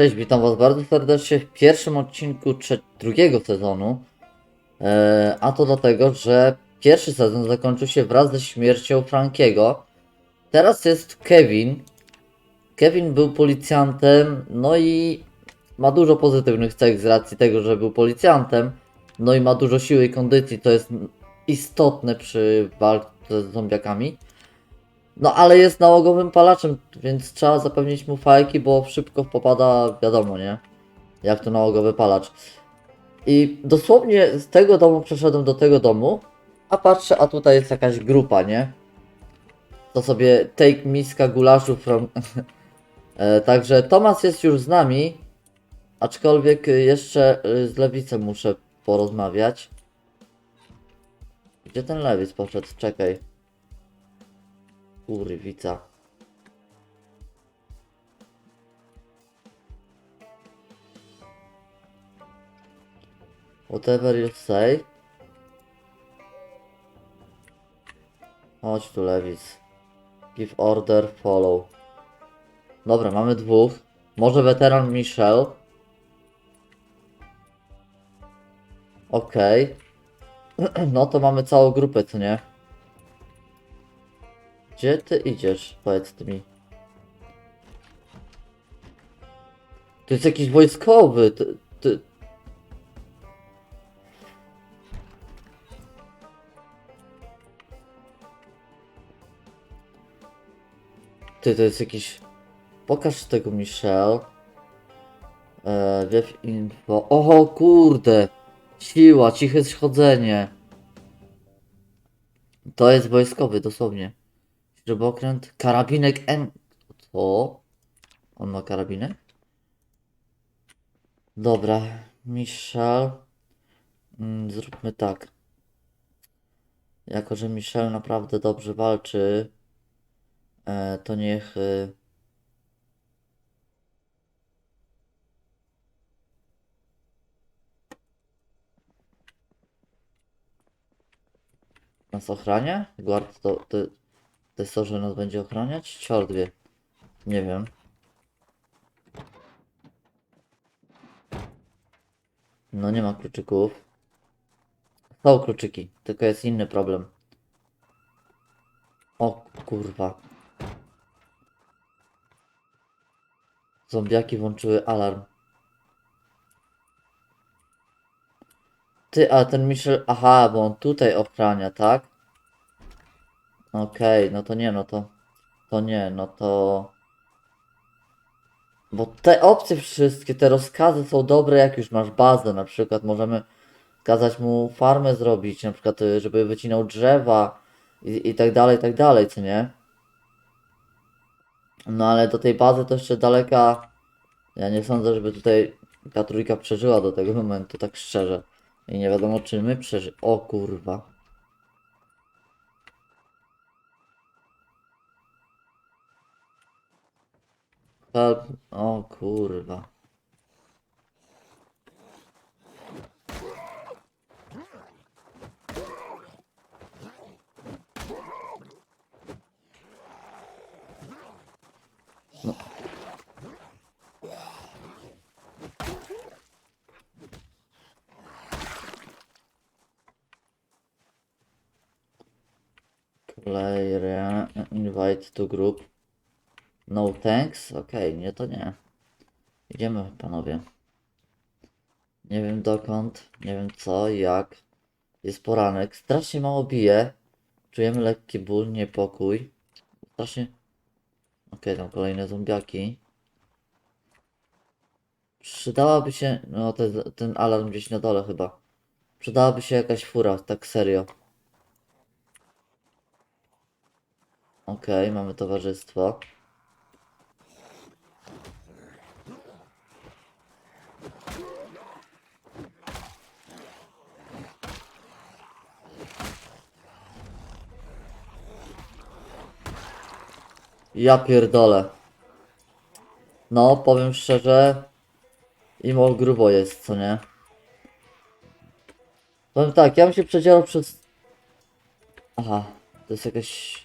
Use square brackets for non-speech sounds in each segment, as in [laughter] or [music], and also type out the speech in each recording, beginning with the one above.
Cześć, witam was bardzo serdecznie w pierwszym odcinku drugiego sezonu. E, a to dlatego, że pierwszy sezon zakończył się wraz ze śmiercią Frankiego. Teraz jest Kevin. Kevin był policjantem, no i ma dużo pozytywnych cech z racji tego, że był policjantem. No i ma dużo siły i kondycji, co jest istotne przy walce z zombiakami. No ale jest nałogowym palaczem, więc trzeba zapewnić mu fajki, bo szybko popada, wiadomo, nie? Jak to nałogowy palacz. I dosłownie z tego domu przeszedłem do tego domu, a patrzę, a tutaj jest jakaś grupa, nie? To sobie take miska gulaszu from... [laughs] e, także Tomas jest już z nami, aczkolwiek jeszcze y, z Lewicem muszę porozmawiać. Gdzie ten Lewic poszedł? Czekaj. Kurwica. Whatever you say. Chodź tu, Lewis. Give order, follow. Dobra, mamy dwóch. Może weteran Michel. Okej. [clears throat] No to mamy całą grupę, co nie? Gdzie ty idziesz? Powiedz mi. To jest jakiś wojskowy. Ty, ty... Ty, to jest jakiś... Pokaż tego Michel. Eee, info. Oho, kurde! Siła, ciche schodzenie. To jest wojskowy, dosłownie. Śrubokręt, karabinek M. Co? On ma karabinek? Dobra, Michel. Mm, zróbmy tak. Jako, że Michel naprawdę dobrze walczy, e, to niech. E, nas ochrania? Guard to, to, to jest to, że nas będzie ochraniać? Ciort wie. Nie wiem. No nie ma kluczyków. Są kluczyki, tylko jest inny problem. O kurwa. Zombiaki włączyły alarm. Ty, a ten Michel... Aha, bo on tutaj ochrania, tak? Okej, no to nie, no to... To nie, no to... Bo te opcje wszystkie, te rozkazy są dobre, jak już masz bazę, na przykład możemy kazać mu farmę zrobić, na przykład, y, żeby wycinał drzewa i, i tak dalej, i tak dalej, co nie? No ale do tej bazy to jeszcze daleka. Ja nie sądzę, żeby tutaj ta trójka przeżyła do tego momentu, tak szczerze. I nie wiadomo, czy my przeży... O kurwa. Help. O kurwa. No. Player invite to group. No thanks? Okej, nie to nie. Idziemy panowie. Nie wiem dokąd, nie wiem co, jak. Jest poranek, strasznie mało bije. Czujemy lekki ból, niepokój. Strasznie... Okej, tam kolejne zombiaki. Przydałaby się... No ten, ten alarm gdzieś na dole chyba. Przydałaby się jakaś fura, tak serio. Okej, mamy towarzystwo. Ja pierdolę. No, powiem szczerze. Imo grubo jest, co nie? Powiem tak, ja bym się przedzierał przez... Aha, to jest jakaś...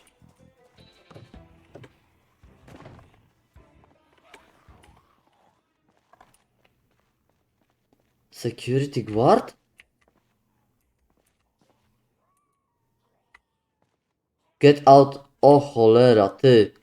Security guard? Get out. O cholera, ty.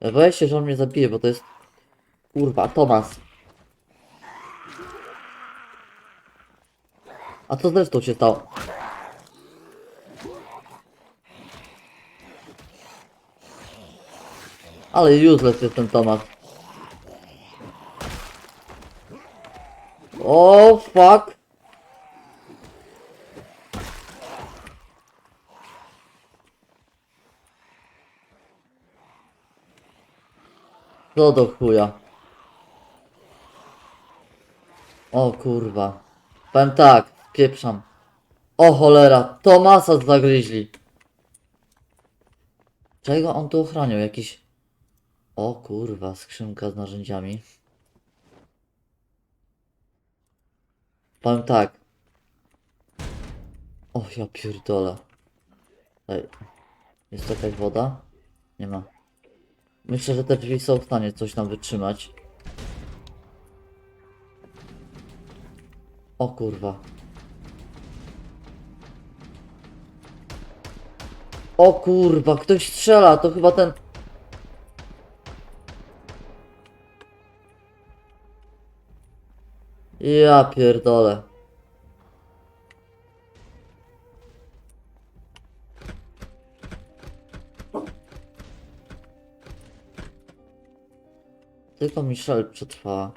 Boję się, że on mnie zabije, bo to jest... Kurwa, Tomas. A co zresztą się stało? Ale useless jest ten Tomas. O fuck. Co do chuja. O kurwa. Powiem tak, pieprzam. O cholera, Tomasa zagryźli. Czego on tu ochraniał? Jakiś... O kurwa, skrzynka z narzędziami. Powiem tak. O ja pierdolę. Ej. Jest jakaś woda? Nie ma. Myślę, że te drzwi są w stanie coś nam wytrzymać. O kurwa. O kurwa, ktoś strzela, to chyba ten... Ja pierdolę. Tylko Michelle przetrwała.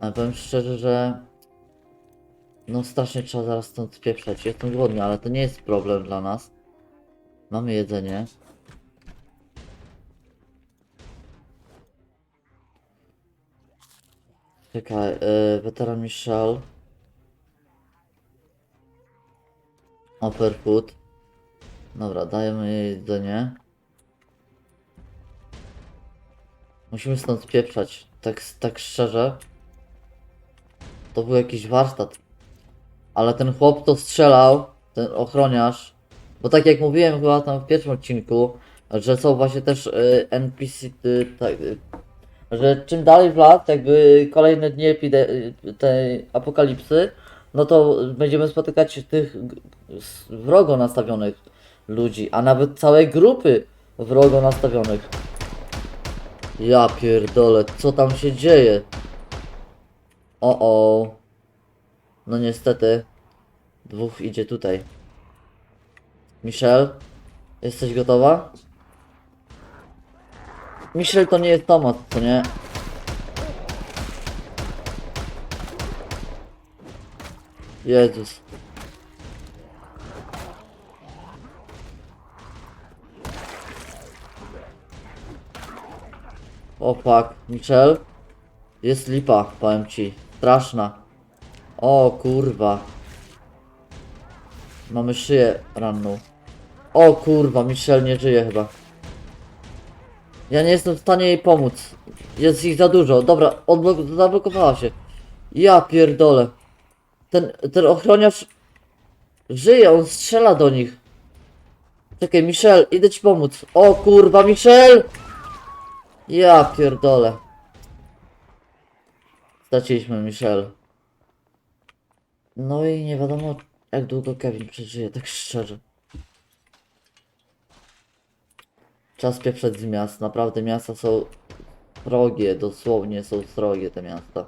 Ale powiem szczerze, że... No strasznie trzeba zaraz stąd spieprzać. Jestem głodny, ale to nie jest problem dla nas. Mamy jedzenie. Czekaj, yy, weteran Michel. Upper food. Dobra, dajemy jej jedzenie. Musimy stąd spieprzać. Tak, tak szczerze. To był jakiś warsztat. Ale ten chłop to strzelał, ten ochroniarz. Bo tak jak mówiłem chyba tam w pierwszym odcinku, że są właśnie też y, NPC, y, tak, y, że czym dalej w lat, jakby kolejne dni y, tej apokalipsy, no to będziemy spotykać tych wrogo nastawionych ludzi, a nawet całe grupy wrogo nastawionych. Ja pierdolę, co tam się dzieje? O o. No niestety. Dwóch idzie tutaj. Michelle, jesteś gotowa? Michelle to nie jest Tomat, to nie? Jezus. O fuck, Michelle? Jest lipa, powiem ci. Straszna. O kurwa. Mamy szyję ranną. O kurwa, Michelle nie żyje chyba. Ja nie jestem w stanie jej pomóc. Jest ich za dużo. Dobra, odblok- zablokowała się. Ja pierdolę. Ten, ten ochroniarz żyje, on strzela do nich. Czekaj, Michelle, idę ci pomóc. O kurwa, Michelle! Ja pierdolę. Straciliśmy Michelle. No i nie wiadomo jak długo Kevin przeżyje, tak szczerze. Czas pieprzeć z miast. Naprawdę miasta są srogie, dosłownie są srogie te miasta.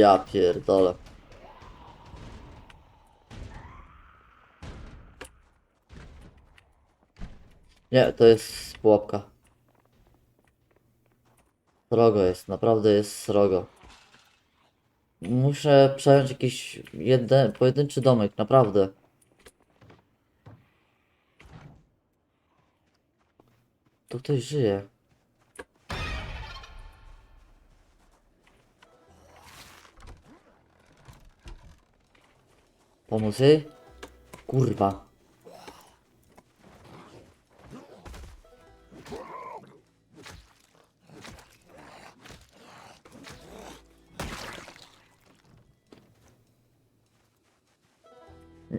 Ja pierdolę. Nie, to jest pułapka. Srogo jest, naprawdę jest srogo. Muszę przejąć jakiś jeden, pojedynczy domek, naprawdę. Tu ktoś żyje. Pomóc jej? Kurwa.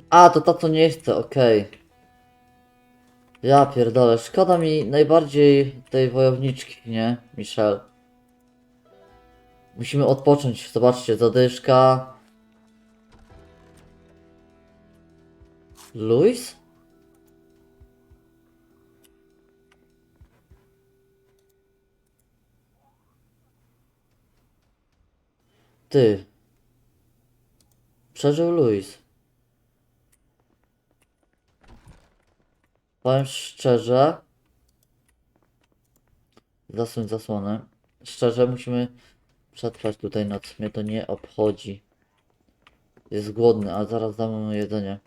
A, to ta co nie chce, okej. Ja pierdolę, szkoda mi najbardziej tej wojowniczki, nie? Michelle. Musimy odpocząć, zobaczcie, zadyszka. Luis? Ty. Przeżył Luis. Powiem szczerze. Zasuń zasłonę. Szczerze musimy przetrwać tutaj noc. Mnie to nie obchodzi. Jest głodny, a zaraz damy mu jedzenie.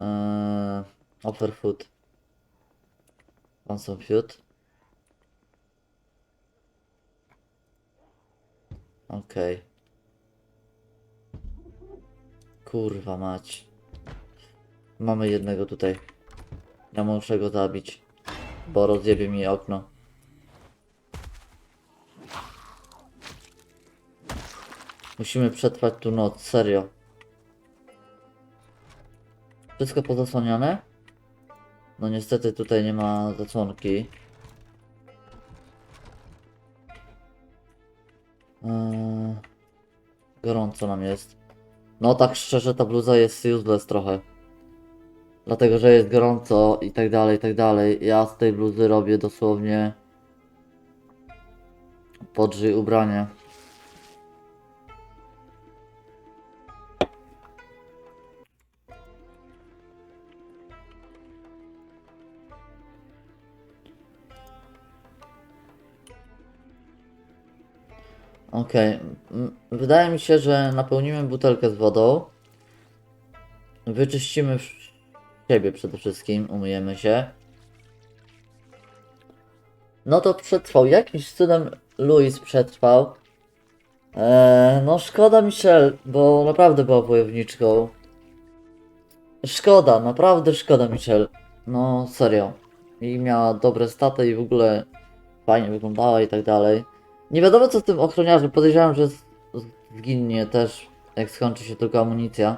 Eee, offer food. Want some food? Okej. Kurwa mać. Mamy jednego tutaj. Ja muszę go zabić. Bo rozjebie mi okno. Musimy przetrwać tu noc, serio. Wszystko pozasłaniane? No niestety tutaj nie ma zasłonki. Eee, gorąco nam jest. No tak szczerze ta bluza jest useless trochę. Dlatego, że jest gorąco i tak dalej, i tak dalej. Ja z tej bluzy robię dosłownie podrzyj ubranie. Okej. m, Wydaje mi się, że napełnimy butelkę z wodą. Wyczyścimy siebie przede wszystkim, umyjemy się. No to przetrwał. Jakimś cudem Louis przetrwał. Eee, no szkoda Michelle, bo naprawdę była wojowniczką. Szkoda, naprawdę szkoda Michelle. No serio. I miała dobre staty i w ogóle fajnie wyglądała i tak dalej. Nie wiadomo co z tym ochroniarzem. Podejrzewam, że zginie też, jak skończy się tylko amunicja.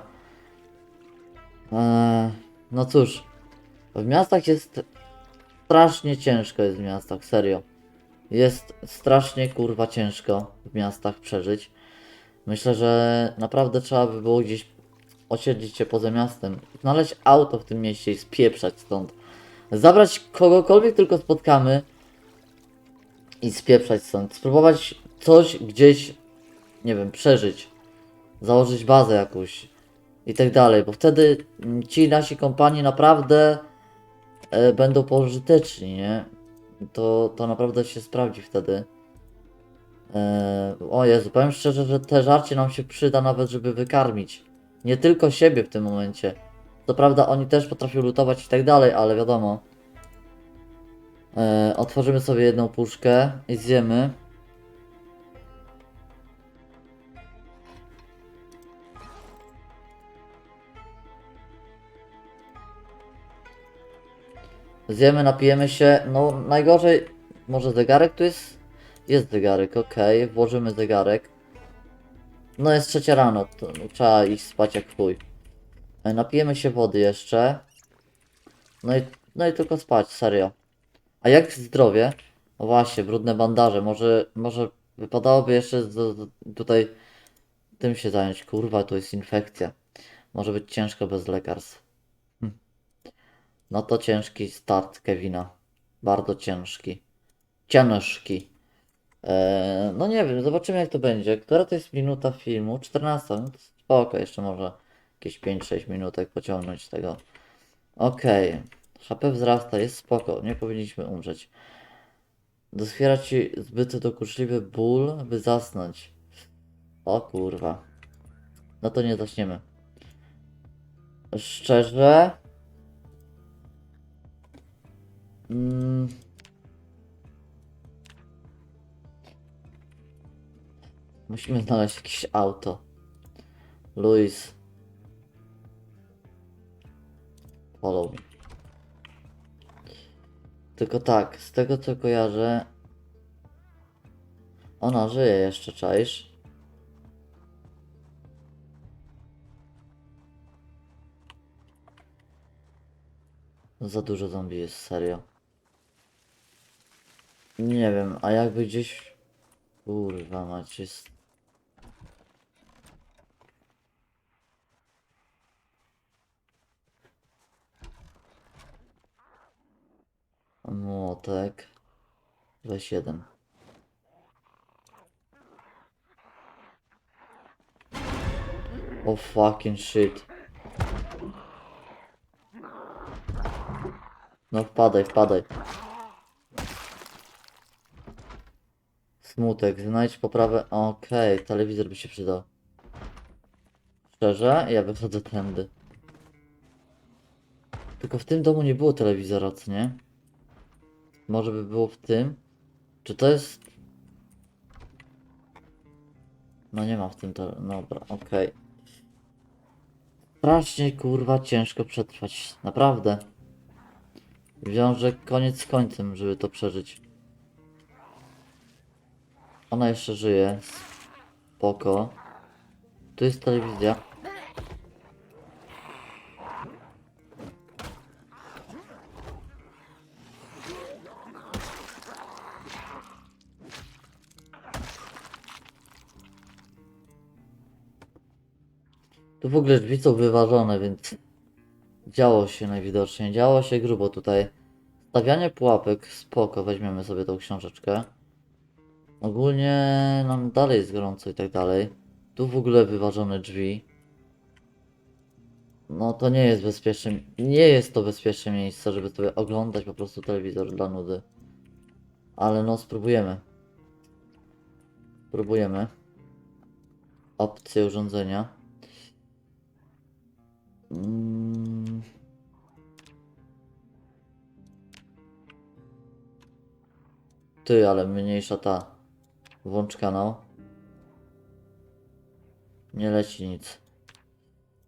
Eee, no cóż, w miastach jest strasznie ciężko jest w miastach, serio. Jest strasznie kurwa ciężko w miastach przeżyć. Myślę, że naprawdę trzeba by było gdzieś osiedlić się poza miastem, znaleźć auto w tym mieście i spieprzać stąd. Zabrać kogokolwiek tylko spotkamy i spieprzać stąd. Spróbować coś gdzieś, nie wiem, przeżyć. Założyć bazę jakąś i tak dalej, bo wtedy ci nasi kompanii naprawdę e, będą pożyteczni, nie? To, to naprawdę się sprawdzi wtedy. E, o Jezu, powiem szczerze, że te żarcie nam się przyda nawet, żeby wykarmić. Nie tylko siebie w tym momencie. Co prawda oni też potrafią lutować i tak dalej, ale wiadomo. E, otworzymy sobie jedną puszkę i zjemy. Zjemy, napijemy się. No najgorzej, może zegarek tu jest? Jest zegarek, okej, włożymy zegarek. No jest trzecia rano, to no, trzeba iść spać jak chuj. E, Napijemy się wody jeszcze. No i, no i tylko spać, serio. A jak zdrowie? No właśnie, brudne bandaże. Może, może wypadałoby jeszcze z, z, tutaj tym się zająć. Kurwa, tu jest infekcja. Może być ciężko bez lekarstw. Hm. No to ciężki start Kevina. Bardzo ciężki. Ciężki. Eee, no nie wiem, zobaczymy jak to będzie. Która to jest minuta filmu? 14. No to spoko, jeszcze może jakieś 5-6 minutek pociągnąć z tego. Okej. HP wzrasta, jest spoko, nie powinniśmy umrzeć. Doskwiera ci zbyt dokuczliwy ból, by zasnąć. O kurwa. No to nie zaczniemy. Szczerze, Mm. Musimy znaleźć jakieś auto. Luis. Follow me. Tylko tak, z tego co kojarzę. Ona żyje jeszcze, czaisz? Za dużo zombie jest, serio. Nie wiem, a jakby gdzieś... Kurwa mać, jest... Młotek. Weź jeden. Oh fucking shit. No wpadaj, wpadaj. Smutek, znajdź poprawę. Okej, telewizor by się przydał. Szczerze, ja wychodzę tędy. Tylko w tym domu nie było telewizora, co nie? Może by było w tym? Czy to jest... No nie ma w tym to... Dobra, okej. Strasznie kurwa ciężko przetrwać. Naprawdę. Wiąże koniec z końcem, żeby to przeżyć. Ona jeszcze żyje. Spoko. Tu jest telewizja. Tu w ogóle drzwi są wyważone, więc działo się najwidoczniej. Działo się grubo tutaj. Stawianie pułapek, spoko, weźmiemy sobie tą książeczkę. Ogólnie nam dalej jest gorąco i tak dalej. Tu w ogóle wyważone drzwi. No to nie jest bezpieczne, nie jest to bezpieczne miejsce, żeby sobie oglądać po prostu telewizor dla nudy. Ale no spróbujemy. Spróbujemy. Opcje urządzenia. Mm. Ty, ale mniejsza ta. Włącz kanał. Nie leci nic.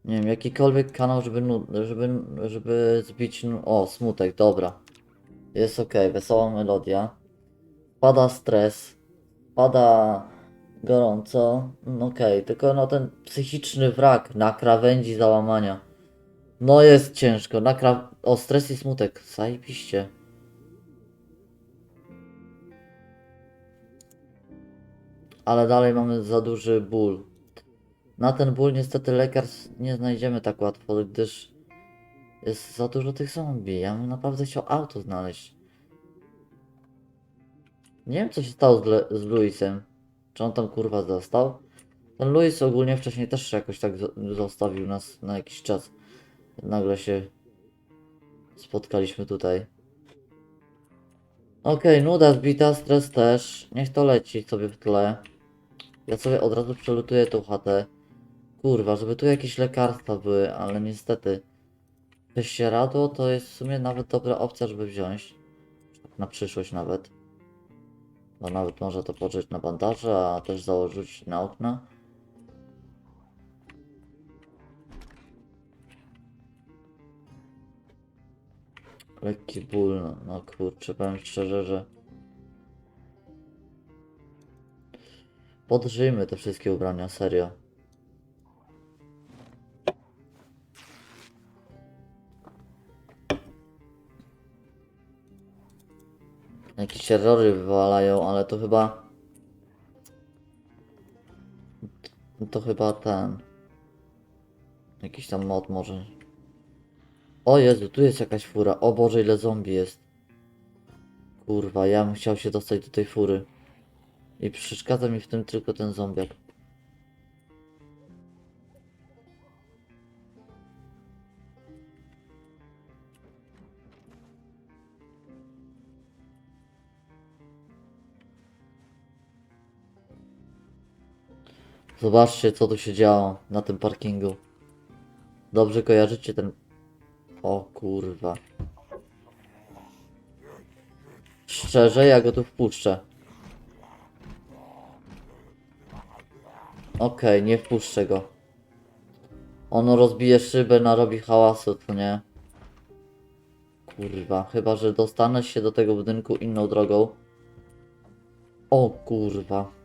Nie wiem, jakikolwiek kanał, żeby, żeby, żeby zbić. O, smutek, dobra. Jest ok, wesoła melodia. Pada stres. Pada gorąco. No Okej, tylko no ten psychiczny wrak na krawędzi załamania. No jest ciężko. Na kra... O, stres i smutek. Zajebiście. Ale dalej mamy za duży ból. Na ten ból niestety lekarz nie znajdziemy tak łatwo, gdyż jest za dużo tych zombie. Ja bym naprawdę chciał auto znaleźć. Nie wiem co się stało z, Le- z Luisem. Czy on tam kurwa został? Ten Luis ogólnie wcześniej też jakoś tak zo- zostawił nas na jakiś czas. Nagle się spotkaliśmy tutaj. Okej, nuda zbita, stres też. Niech to leci sobie w tle. Ja sobie od razu przelutuję tą chatę. Kurwa, żeby tu jakieś lekarstwa były, ale niestety. Prześcieradło to jest w sumie nawet dobra opcja, żeby wziąć. Na przyszłość nawet. Bo nawet można to położyć na bandaże, a też założyć na okna. Lekki ból, no, no kurczę, powiem szczerze, że... Podrzyjmy te wszystkie ubrania, serio. Jakieś terrory wywalają, ale to chyba... To chyba ten... Jakiś tam mod może. O Jezu, tu jest jakaś fura. O Boże, ile zombie jest. Kurwa, ja bym chciał się dostać do tej fury. I przeszkadza mi w tym tylko ten zombiak. Zobaczcie, co tu się działo na tym parkingu. Dobrze kojarzycie ten... O kurwa. Szczerze, ja go tu wpuszczę. Okej, nie wpuszczę go. Ono rozbije szybę, narobi hałasu, to nie? Kurwa, chyba że dostanę się do tego budynku inną drogą. O kurwa.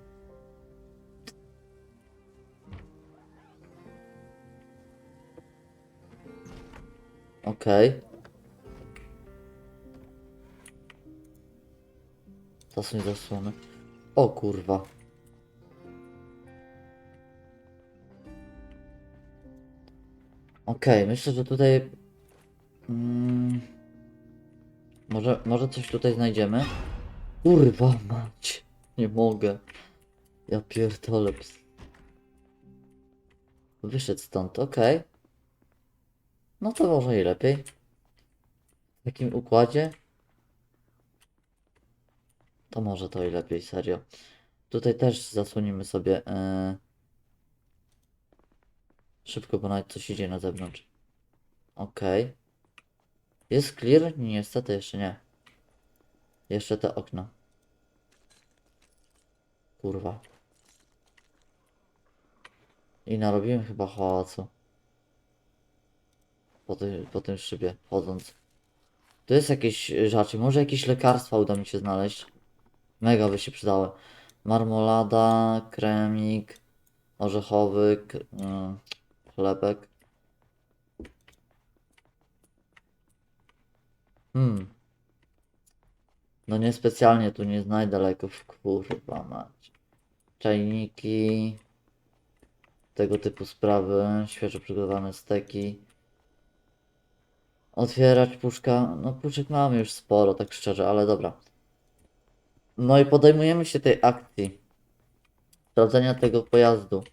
Okej. Zasuń zasłony. O kurwa. Okej, myślę, że tutaj... Mm, może, może coś tutaj znajdziemy? Kurwa mać. Nie mogę. Ja pierdolę. Wyszedł stąd, okej. No to może i lepiej. W takim układzie? To może to i lepiej, serio. Tutaj też zasłonimy sobie e, szybko, bo nawet coś idzie na zewnątrz. Okej. Jest clear? Niestety jeszcze nie. Jeszcze te okna. Kurwa. I narobiłem chyba hałasu. Po, tym po tym szybie, chodząc. Tu jest jakieś rzeczy, może jakieś lekarstwa uda mi się znaleźć. Mega by się przydały. Marmolada, kremik, orzechowy, mm, chlebek. Hmm. No niespecjalnie tu nie znajdę leków, kurwa mać. Czajniki, tego typu sprawy, świeżo przygotowane steki. Otwierać puszka, no puszek mamy już sporo, tak szczerze, ale dobra. No i podejmujemy się tej akcji. Sprawdzenia tego pojazdu.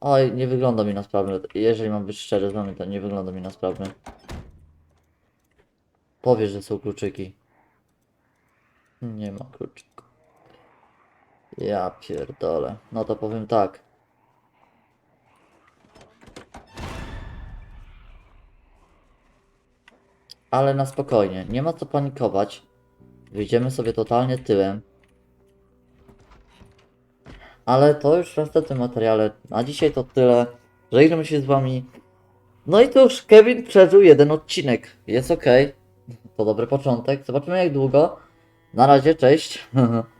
Oj, nie wygląda mi na sprawny. Jeżeli mam być szczery z wami, to nie wygląda mi na sprawny. Powiesz, że są kluczyki. Nie ma kluczyków. Ja pierdolę. No to powiem tak. Ale na spokojnie, nie ma co panikować. Wyjdziemy sobie totalnie tyłem. Ale to już w następnym materiale. Na dzisiaj to tyle. Żegnam się z wami. No i cóż, Kevin przeżył jeden odcinek. Jest ok. To dobry początek. Zobaczymy jak długo. Na razie, cześć. [laughs]